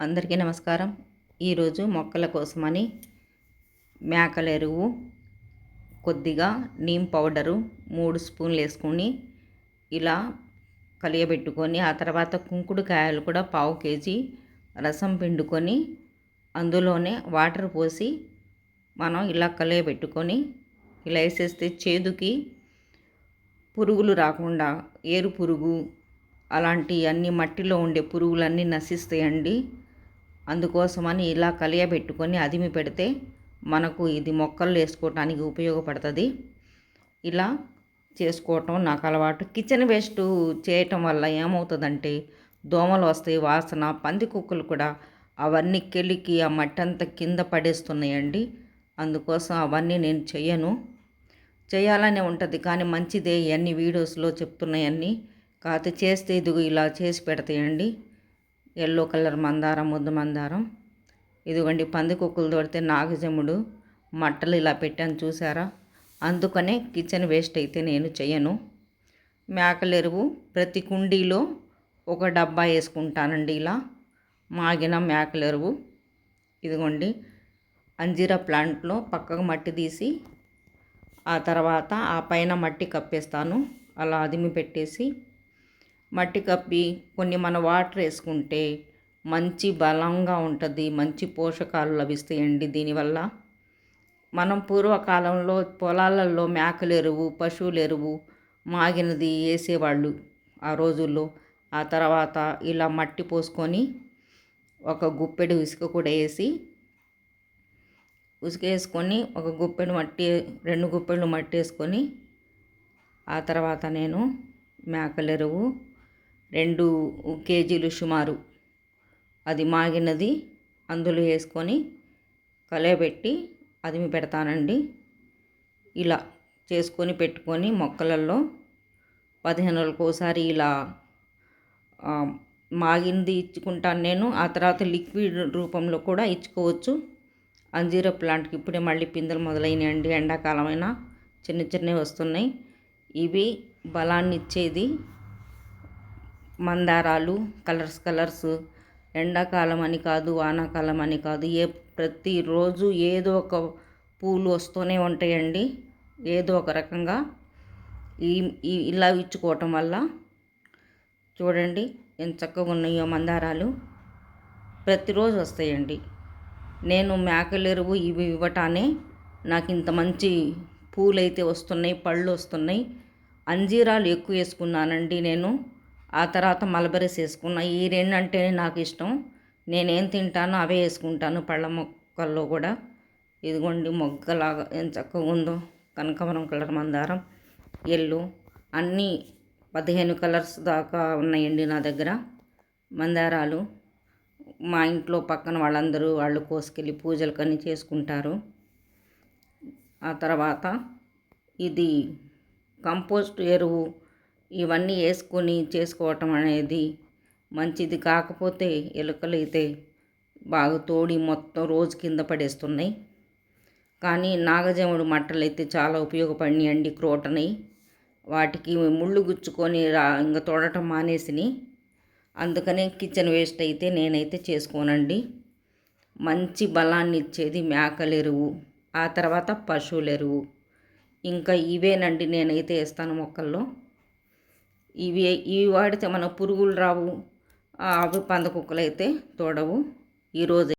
అందరికీ నమస్కారం. ఈరోజు మొక్కల కోసమని మేకల ఎరువు కొద్దిగా నీమ్ పౌడరు మూడు స్పూన్లు వేసుకొని ఇలా కలియబెట్టుకొని ఆ తర్వాత కుంకుడు కాయలు కూడా పావు కేజీ రసం పిండుకొని అందులోనే వాటర్ పోసి మనం ఇలా కలియబెట్టుకొని ఇలా వేసేస్తే చేదుకి పురుగులు రాకుండా ఏరు పురుగు అలాంటి అన్ని మట్టిలో ఉండే పురుగులన్నీ నశిస్తాయండి. అందుకోసమని ఇలా కలియబెట్టుకొని అదిమి పెడితే మనకు ఇది మొక్కలు వేసుకోవటానికి ఉపయోగపడుతుంది. ఇలా చేసుకోవటం నాకు అలవాటు. కిచెన్ వేస్ట్ చేయటం వల్ల ఏమవుతుందంటే దోమలు వస్తాయి వాసన పంది కుక్కలు కూడా అవన్నీ కెలికి ఆ మట్టి అంతా కింద పడేస్తున్నాయండి. అందుకోసం అవన్నీ నేను చెయ్యను. చేయాలనే ఉంటుంది కానీ మంచిదే ఇవన్నీ వీడియోస్లో చెప్తున్నాయన్నీ కాకపోతే చేస్తే ఇదిగో ఇలా చేసి పెడతాయండి. ఎల్లో కలర్ మందారం ముద్దు మందారం. ఇదిగోండి పందికొక్కులు తోడితే నాగజముడు. మట్టలు ఇలా పెట్టాను చూసారా అందుకనే కిచెన్ వేస్ట్ అయితే నేను చేయను మేకలెరువు ప్రతి కుండీలో ఒక డబ్బా వేసుకుంటానండి ఇలా. మాగిన మేకలెరువు ఇదిగోండి అంజీరా ప్లాంట్లో పక్కకు మట్టి తీసి ఆ తర్వాత ఆ పైన మట్టి కప్పేస్తాను. అలా అదిమి పెట్టేసి మట్టి కప్పి కొన్ని మన వాటర్ వేసుకుంటే మంచి బలంగా ఉంటుంది మంచి పోషకాలు లభిస్తాయండి. దీనివల్ల మనం పూర్వకాలంలో పొలాలలో మేకల ఎరువు పశువుల ఎరువు మాగినది వేసేవాళ్ళు. ఆ రోజుల్లో ఆ తర్వాత ఇలా మట్టి పోసుకొని ఒక గుప్పెడు ఇసుక కూడా వేసి ఉసుక వేసుకొని ఒక గుప్పెడు మట్టి రెండు గుప్పెళ్ళు మట్టి వేసుకొని ఆ తర్వాత నేను మేకల ఎరువు రెండు కేజీలు సుమారు. అది మాగినది అందులో వేసుకొని కలయబెట్టి అదిమి పెడతానండి. ఇలా చేసుకొని పెట్టుకొని మొక్కలలో పదిహేను రోజులకోసారి ఇలా మాగింది ఇచ్చుకుంటాను నేను. ఆ తర్వాత లిక్విడ్ రూపంలో కూడా ఇచ్చుకోవచ్చు. అంజీర ప్లాంట్కి ఇప్పుడే మళ్ళీ పిందెలు మొదలైనాయండి. ఎండాకాలమైన చిన్న చిన్నవి వస్తున్నాయి. ఇవి బలాన్ని ఇచ్చేది మందారాలు కలర్స్ కలర్స్. ఎండాకాలం అని కాదు వానాకాలం అని కాదు. ఏ ప్రతిరోజు ఏదో ఒక పూలు వస్తూనే ఉంటాయండి. ఏదో ఒక రకంగా ఈ ఇలా ఇచ్చుకోవటం వల్ల చూడండి ఎంత చక్కగా ఉన్నాయో మందారాలు. ప్రతిరోజు వస్తాయండి. నేను మేకలెరువు ఇవి ఇవ్వటానే నాకు ఇంత మంచి పూలైతే వస్తున్నాయి పళ్ళు వస్తున్నాయి. అంజీరాలు ఎక్కువ వేసుకున్నానండి నేను. ఆ తర్వాత మలబరీస్ వేసుకున్న ఈ రెండు అంటే నాకు ఇష్టం నేనేం తింటానో అవే వేసుకుంటాను పళ్ళ మొక్కల్లో కూడా. ఇదిగోండి మొగ్గలాగా ఎంత చక్కగా ఉందో. కనకవరం కలర్ మందారం ఎల్లు అన్నీ పదిహేను కలర్స్ దాకా ఉన్నాయండి నా దగ్గర మందారాలు. మా ఇంట్లో పక్కన వాళ్ళందరూ వాళ్ళు కోసుకెళ్ళి పూజలు కన్నీ చేసుకుంటారు. ఆ తర్వాత ఇది కంపోస్ట్ ఎరువు ఇవన్నీ వేసుకొని చేసుకోవటం అనేది మంచిది. కాకపోతే ఎలుకలు అయితే బాగా తోడి మొత్తం రోజు కింద పడేస్తున్నాయి. కానీ నాగజముడు మట్టలు అయితే చాలా ఉపయోగపడినాయండి క్రోటని. వాటికి ముళ్ళు గుచ్చుకొని రా ఇంకా తోడటం మానేసిని. అందుకనే కిచెన్ వేస్ట్ అయితే నేనైతే చేసుకోనండి. మంచి బలాన్ని ఇచ్చేది మేకలెరువు ఆ తర్వాత పశువుల ఎరువు ఇంకా ఇవేనండి నేనైతే వేస్తాను మొక్కల్లో. ఇవి ఇవి వాడితే మన పురుగులు రావు అవి పందకుక్కలు అయితే తోడవు. ఈరోజు